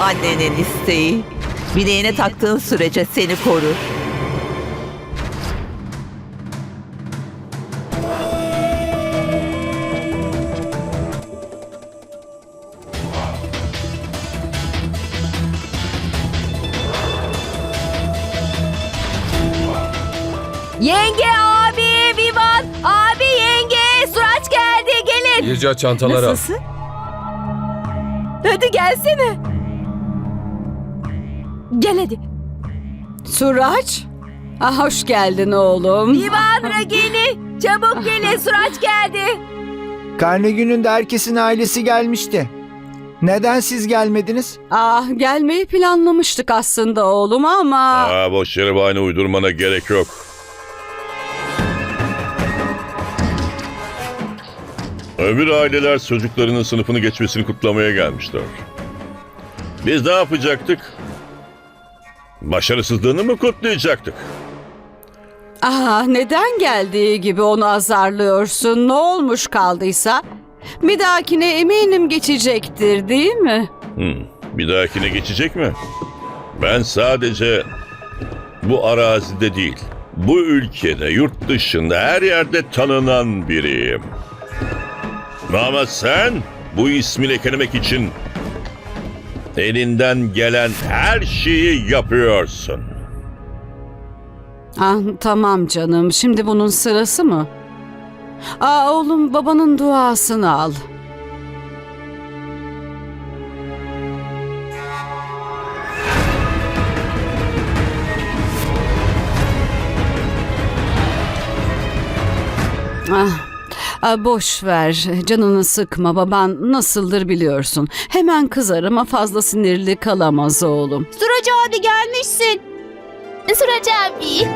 Annenin isteği. Bileğine taktığın sürece seni korur. Yenge abi, Vivan, abi yenge, Suraç geldi gelin. Gece çantaları al. Nasılsın? Hadi gelsene. Gel hadi. Suraç? Ah, hoş geldin oğlum. Vivan Ragini, çabuk gelin Suraç geldi. Karne gününde herkesin ailesi gelmişti. Neden siz gelmediniz? Ah, gelmeyi planlamıştık aslında oğlum ama... Aa, boş yere bahane uydurmana gerek yok. Öbür aileler çocuklarının sınıfını geçmesini kutlamaya gelmişler. Biz ne yapacaktık? Başarısızlığını mı kutlayacaktık? Ah, neden geldiği gibi onu azarlıyorsun? Ne olmuş kaldıysa? Bir dahakine eminim geçecektir değil mi? Hmm, bir dahakine geçecek mi? Ben sadece bu arazide değil, bu ülkede, yurt dışında, her yerde tanınan biriyim. Ama sen bu ismi lekelemek için elinden gelen her şeyi yapıyorsun. Ah, tamam canım. Şimdi bunun sırası mı? Aa, oğlum babanın duasını al. Ah, boş ver. Canını sıkma. Baban nasıldır biliyorsun. Hemen kızar ama fazla sinirli kalamaz oğlum. Suraç abi gelmişsin. Surac abi.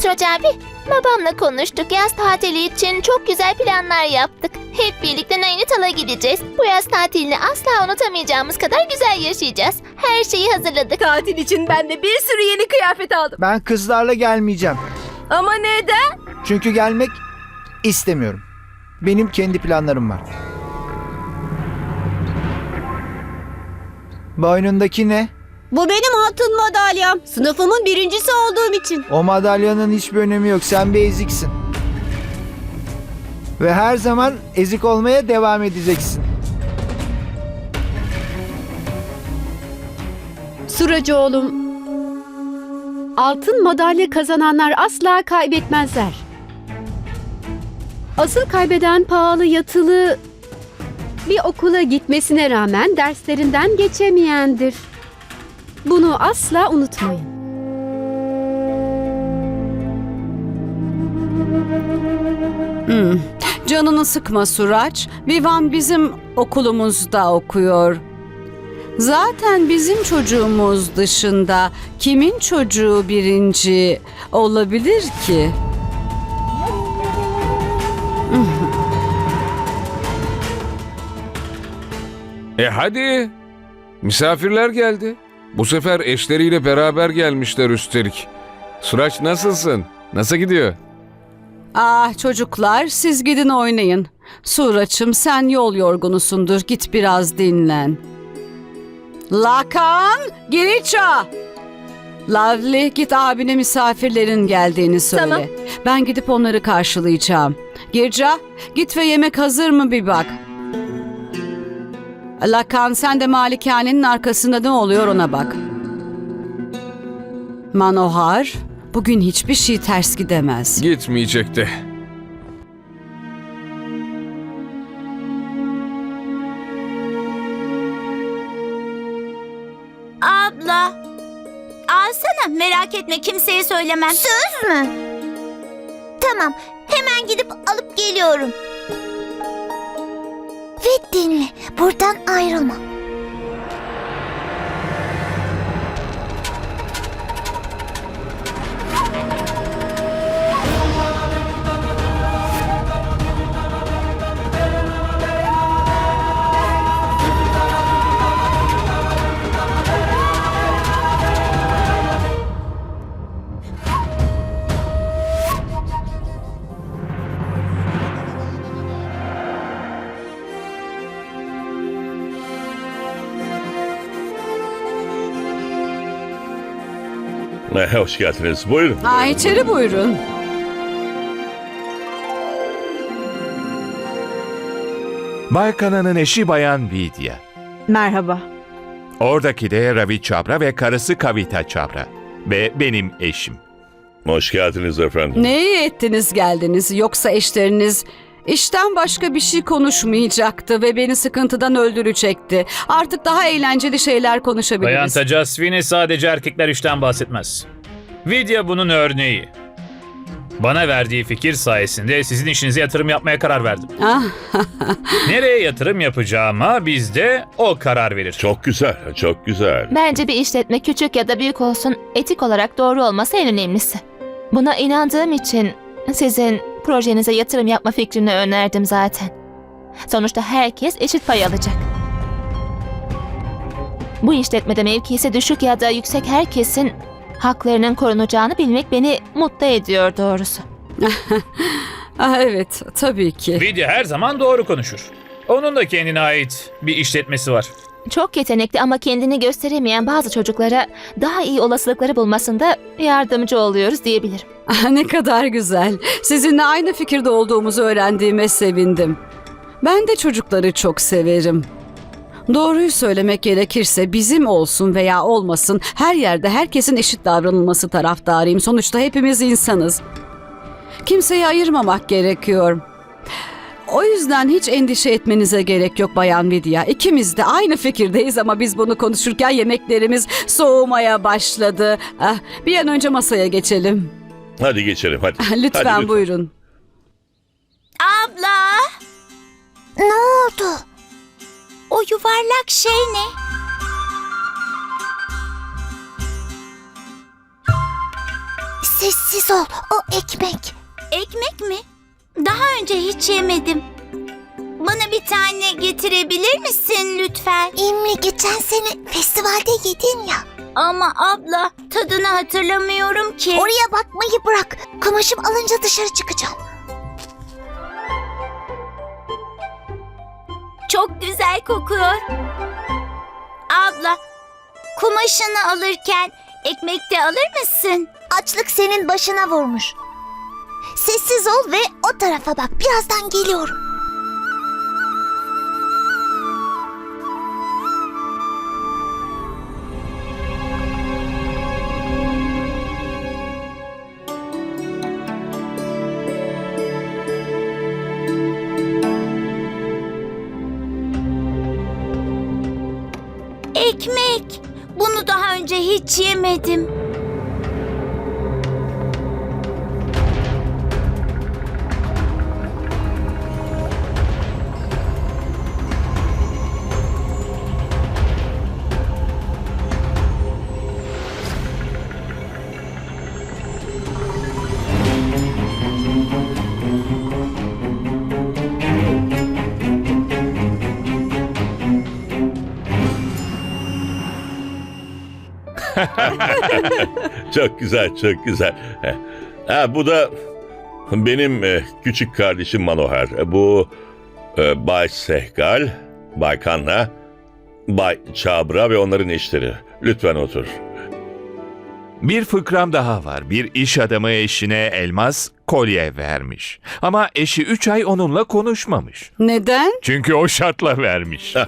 Surac abi, babamla konuştuk. Yaz tatili için çok güzel planlar yaptık. Hep birlikte Nainital'a gideceğiz. Bu yaz tatilini asla unutamayacağımız kadar güzel yaşayacağız. Her şeyi hazırladık. Tatil için ben de bir sürü yeni kıyafet aldım. Ben kızlarla gelmeyeceğim. Ama neden? Çünkü gelmek istemiyorum. Benim kendi planlarım var. Boynundaki ne? Bu benim altın madalyam. Sınıfımın birincisi olduğum için. O madalyanın hiçbir önemi yok. Sen bir eziksin. Ve her zaman ezik olmaya devam edeceksin. Suracı oğlum. Altın madalya kazananlar asla kaybetmezler. Asıl kaybeden pahalı yatılı bir okula gitmesine rağmen derslerinden geçemeyendir. Bunu asla unutmayın. Hmm. Canını sıkma Suraç. Vivan bizim okulumuzda okuyor. Zaten bizim çocuğumuz dışında kimin çocuğu birinci olabilir ki? E hadi. Misafirler geldi. Bu sefer eşleriyle beraber gelmişler üstelik. Suraç nasılsın? Nasıl gidiyor? Ah çocuklar siz gidin oynayın. Suraç'ım sen yol yorgunusundur git biraz dinlen. Lakan Giriça. Lovely git abine misafirlerin geldiğini söyle. Tamam. Ben gidip onları karşılayacağım. Girca git ve yemek hazır mı bir bak. Lakan sen de malikanenin arkasında ne oluyor ona bak. Manohar bugün hiçbir şey ters gidemez. Gitmeyecekti. Abla. Alsana merak etme kimseye söylemem. Söz mü? Tamam hemen gidip alıp geliyorum. Ve dinle buradan ayrılma. Hoş geldiniz. Buyurun. Buyurun. içeri buyurun. Bay Kana'nın eşi Bayan Vidya. Merhaba. Oradaki de Ravi Chopra ve karısı Kavita Chopra. Ve benim eşim. Hoş geldiniz efendim. Ne iyi ettiniz geldiniz. Yoksa eşleriniz işten başka bir şey konuşmayacaktı ve beni sıkıntıdan öldürecekti. Artık daha eğlenceli şeyler Bayan konuşabiliriz. Tecasvini sadece erkekler işten bahsetmez. Vidya bunun örneği. Bana verdiği fikir sayesinde sizin işinize yatırım yapmaya karar verdim. Ah, Nereye yatırım yapacağıma bizde o karar verir. Çok güzel, çok güzel. Bence bir işletme küçük ya da büyük olsun etik olarak doğru olması en önemlisi. Buna inandığım için sizin projenize yatırım yapma fikrini önerdim zaten. Sonuçta herkes eşit pay alacak. Bu işletmede mevkisi düşük ya da yüksek herkesin haklarının korunacağını bilmek beni mutlu ediyor doğrusu. ah, evet tabii ki. Vidya her zaman doğru konuşur. Onun da kendine ait bir işletmesi var. Çok yetenekli ama kendini gösteremeyen bazı çocuklara daha iyi olasılıkları bulmasında yardımcı oluyoruz diyebilirim. Ah, ne kadar güzel. Sizinle aynı fikirde olduğumuzu öğrendiğime sevindim. Ben de çocukları çok severim. Doğruyu söylemek gerekirse bizim olsun veya olmasın her yerde herkesin eşit davranılması taraftarıyım. Sonuçta hepimiz insanız. Kimseyi ayırmamak gerekiyor. O yüzden hiç endişe etmenize gerek yok Bayan Vidya. İkimiz de aynı fikirdeyiz ama biz bunu konuşurken yemeklerimiz soğumaya başladı. Ah, bir an önce masaya geçelim. Hadi geçelim hadi. Lütfen, Hadi, buyurun. Abla. Ne oldu? O yuvarlak şey ne? Sessiz ol. O ekmek. Ekmek mi? Daha önce hiç yemedim. Bana bir tane getirebilir misin lütfen? İmmi geçen sene festivalde yedin ya. Ama abla tadını hatırlamıyorum ki. Oraya bakmayı bırak. Kumaşım alınca dışarı çıkacağım. Çok güzel kokuyor. Abla, kumaşını alırken ekmek de alır mısın? Açlık senin başına vurmuş. Sessiz ol ve o tarafa bak. Birazdan geliyorum. Ekmek. Bunu daha önce hiç yemedim. Çok güzel, çok güzel. Ha, bu da benim eh, küçük kardeşim Manohar. Bu eh, Bay Sehgal, Bay Kanna, Bay Çabra ve onların eşleri. Lütfen otur. Bir fıkram daha var. Bir iş adamı eşine elmas kolye vermiş. Ama eşi 3 ay onunla konuşmamış. Neden? Çünkü o şartla vermiş.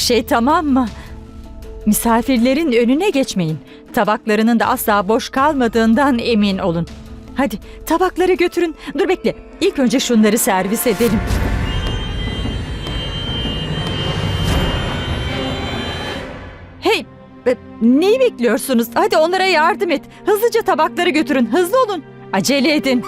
şey tamam mı? Misafirlerin önüne geçmeyin. Tabaklarının da asla boş kalmadığından emin olun. Hadi tabakları götürün. Dur bekle. İlk önce şunları servis edelim. Hey, e, neyi bekliyorsunuz? Hadi onlara yardım et. Hızlıca tabakları götürün. Hızlı olun. Acele edin.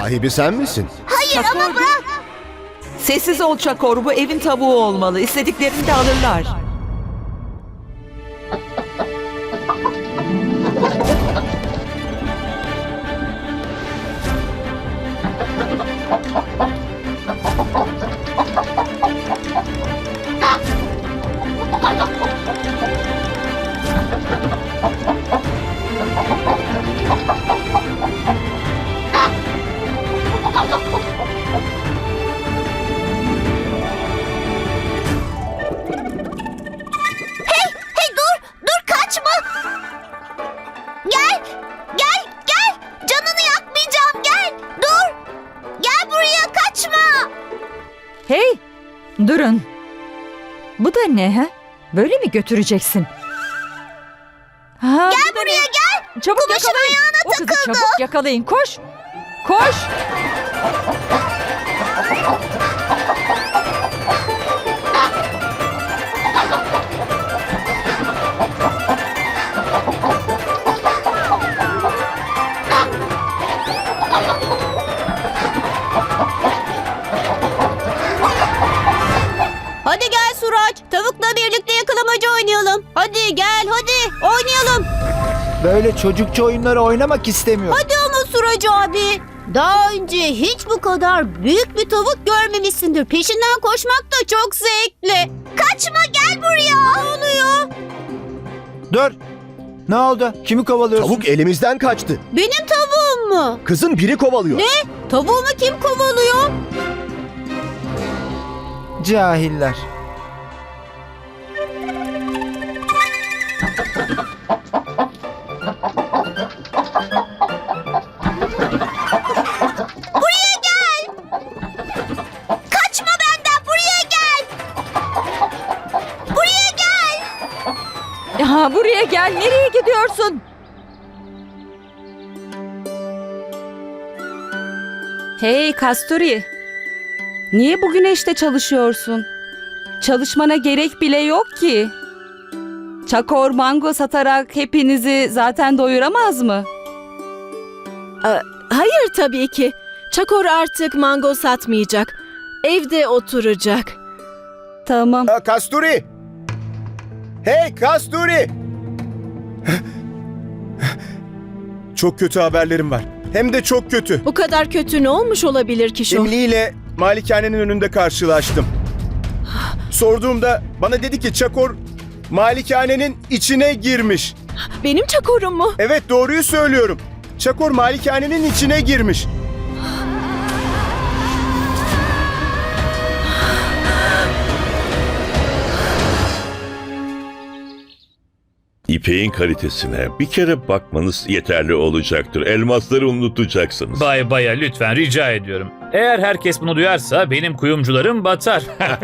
Sahibi sen misin? Hayır Çakor, ama bırak. Sessiz ol Çakor. Bu evin tavuğu olmalı. İstediklerini de alırlar. Götüreceksin? Ha, Gel buraya gel. çabuk kumaşın yakalayın. ayağına o kızı takıldı. çabuk yakalayın. Koş. Koş. Böyle çocukça oyunları oynamak istemiyorum. Hadi ama Suraç abi. Daha önce hiç bu kadar büyük bir tavuk görmemişsindir. Peşinden koşmak da çok zevkli. Kaçma gel buraya. Ne oluyor? Dur. Ne oldu? Kimi kovalıyorsun? Tavuk elimizden kaçtı. Benim tavuğum mu? Kızın biri kovalıyor. Ne? Tavuğumu kim kovalıyor? Cahiller. Gel. Nereye gidiyorsun? Hey Kasturi. Niye bu güneşte çalışıyorsun? Çalışmana gerek bile yok ki. Çakor mango satarak hepinizi zaten doyuramaz mı? Hayır tabii ki. Çakor artık mango satmayacak. Evde oturacak. Tamam. Ha, Kasturi! Hey Kasturi! Çok kötü haberlerim var. Hem de çok kötü. Bu kadar kötü ne olmuş olabilir ki şu? Emily ile malikanenin önünde karşılaştım. Sorduğumda bana dedi ki Çakor malikanenin içine girmiş. Benim çakorum mu? Evet doğruyu söylüyorum. Çakor malikanenin içine girmiş. İpeğin kalitesine bir kere bakmanız yeterli olacaktır. Elmasları unutacaksınız. Bay baya lütfen rica ediyorum. Eğer herkes bunu duyarsa benim kuyumcularım batar.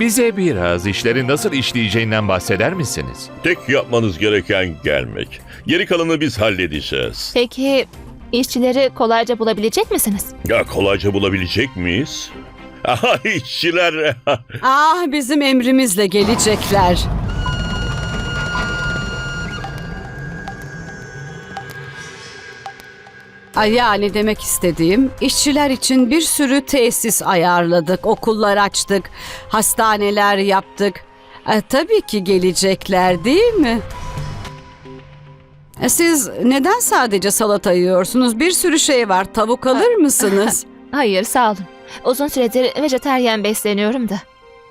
Bize biraz işlerin nasıl işleyeceğinden bahseder misiniz? Tek yapmanız gereken gelmek. Geri kalanı biz halledeceğiz. Peki işçileri kolayca bulabilecek misiniz? Ya kolayca bulabilecek miyiz? Aha işçiler. Ah bizim emrimizle gelecekler. Ay yani demek istediğim işçiler için bir sürü tesis ayarladık, okullar açtık, hastaneler yaptık. E, tabii ki gelecekler değil mi? E, siz neden sadece salata yiyorsunuz? Bir sürü şey var. Tavuk alır mısınız? Hayır sağ olun. Uzun süredir vejeteryen besleniyorum da.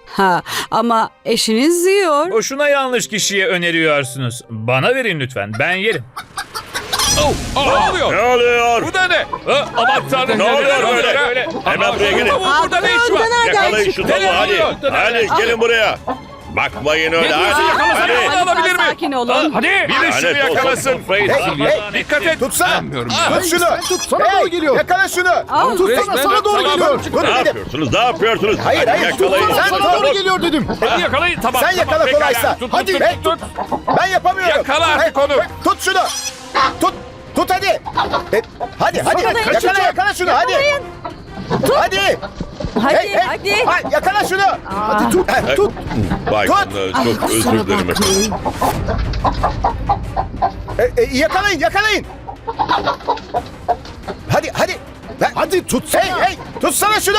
Ha ama eşiniz yiyor. Boşuna yanlış kişiye öneriyorsunuz. Bana verin lütfen ben yerim. Oh, ne oluyor? Ne oluyor? Bu da ne? Ha, Aman tanrım. Ne oluyor oluyor böyle? böyle? Hemen buraya gelin. Burada ne işi var? Yakalayın şu tavuğu hadi. Hadi gelin buraya. Bakmayın öyle Ne diyorsun? hadi. Hadi. alabilir miyim? Sakin olun. Hadi. Biri şunu Lanet olsun. yakalasın. Hey, hey, Dikkat et. Sanmıyorum Tut şunu. Tut, sana Hey, doğru geliyor. Yakala şunu. Tutsana resmen sana doğru tamam. geliyor. Dur Ne yapıyorsunuz? Ne yapıyorsunuz? Hayır, hayır, Yakalayın. şunu, Sana doğru geliyor dedim. Hadi yakalayın tamam. Sen yakala kolaysa. Tut, Hadi tut, tut. tut. Ben yapamıyorum. Yakala artık onu. Tut şunu. Tut. Tut hadi. Hadi hadi. Yakala yakala şunu hadi. Hadi. Hadi Hey, hey. hadi. Ha, yakala şunu. Hadi tut. Hey, Tut. Vay Tut. canına, çok özür dilerim efendim. E, e, yakalayın yakalayın. Hadi hadi. Lan, Hadi tutsana. Hey hey tutsana şunu.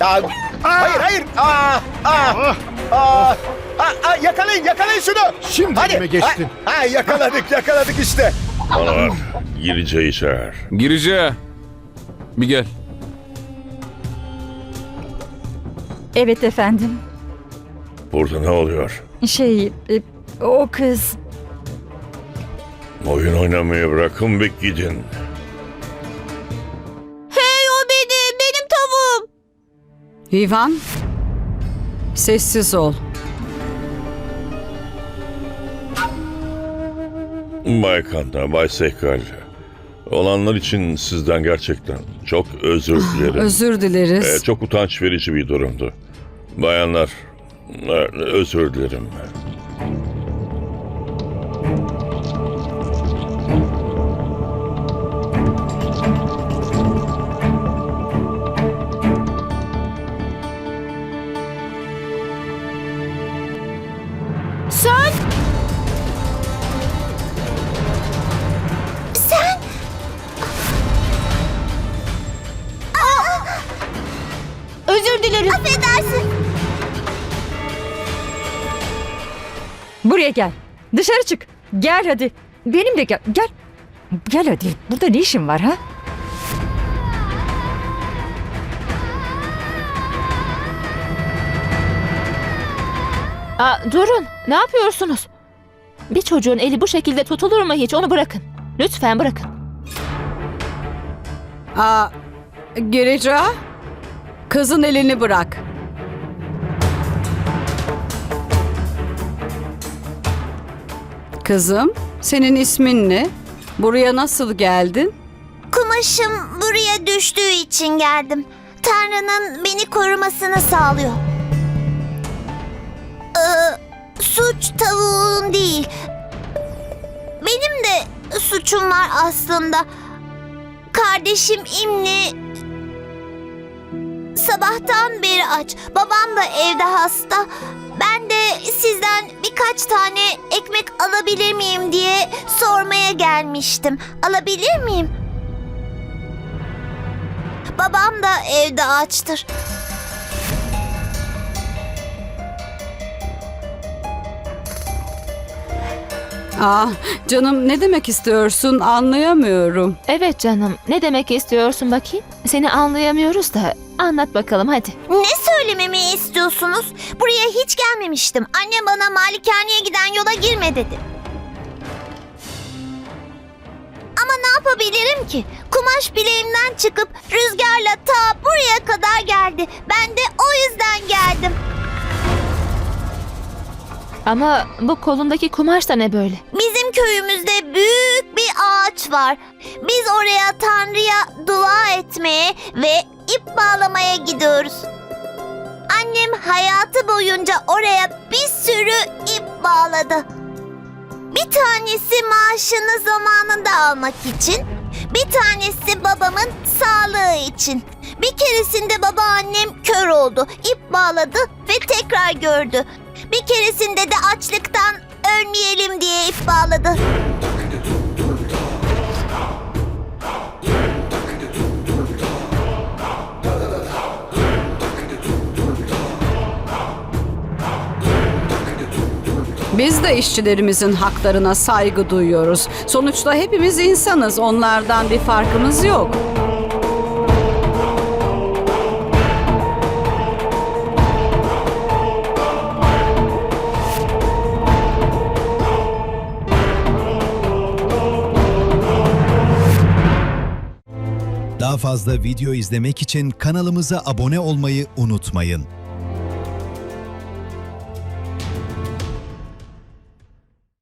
Aa, hayır hayır. Aa, aa, aa, aa, yakalayın yakalayın şunu. Şimdi hadi. elime geçtin. Ha, ha, yakaladık yakaladık işte. Bana ver. Gireceği çağır. Girice. Bir gel. Evet efendim. Burada ne oluyor? Şey, e, o kız Oyun oynamayı bırakın ve gidin. Hey o benim, benim tavuğum. Ivan, sessiz ol. Bay Kanda, Bay Sekal. Olanlar için sizden gerçekten çok özür dilerim. Özür dileriz. Ee, çok utanç verici bir durumdu. Bayanlar, e, özür dilerim. Buraya gel. Dışarı çık. Gel hadi. Benimle gel. Gel. Gel hadi. Burada ne işin var ha? Aa, durun. Ne yapıyorsunuz? Bir çocuğun eli bu şekilde tutulur mu hiç? Onu bırakın. Lütfen bırakın. Aa, Girica, kızın elini bırak. Kızım, senin ismin ne? Buraya nasıl geldin? Kumaşım buraya düştüğü için geldim. Tanrı'nın beni korumasını sağlıyor. Ee, suç tavuğun değil. Benim de suçum var aslında. Kardeşim İmni sabahtan beri aç. Babam da evde hasta. Ben sizden birkaç tane ekmek alabilir miyim diye sormaya gelmiştim. Alabilir miyim? Babam da evde açtır. Aa, canım ne demek istiyorsun anlayamıyorum. Evet canım. Ne demek istiyorsun bakayım? Seni anlayamıyoruz da. Anlat bakalım hadi. Ne söylememi istiyorsunuz? Buraya hiç gelmemiştim. Annem bana malikaneye giden yola girme dedi. Ama ne yapabilirim ki? Kumaş bileğimden çıkıp rüzgarla ta buraya kadar geldi. Ben de o yüzden geldim. Ama bu kolundaki kumaş da ne böyle? Bizim köyümüzde büyük bir ağaç var. Biz oraya Tanrı'ya dua etmeye ve ip bağlamaya gidiyoruz. Annem hayatı boyunca oraya bir sürü ip bağladı. Bir tanesi maaşını zamanında almak için, bir tanesi babamın sağlığı için. Bir keresinde babaannem kör oldu, ip bağladı ve tekrar gördü. Bir keresinde de açlıktan ölmeyelim diye ip bağladı. Biz de işçilerimizin haklarına saygı duyuyoruz. Sonuçta hepimiz insanız. Onlardan bir farkımız yok. Daha fazla video izlemek için kanalımıza abone olmayı unutmayın.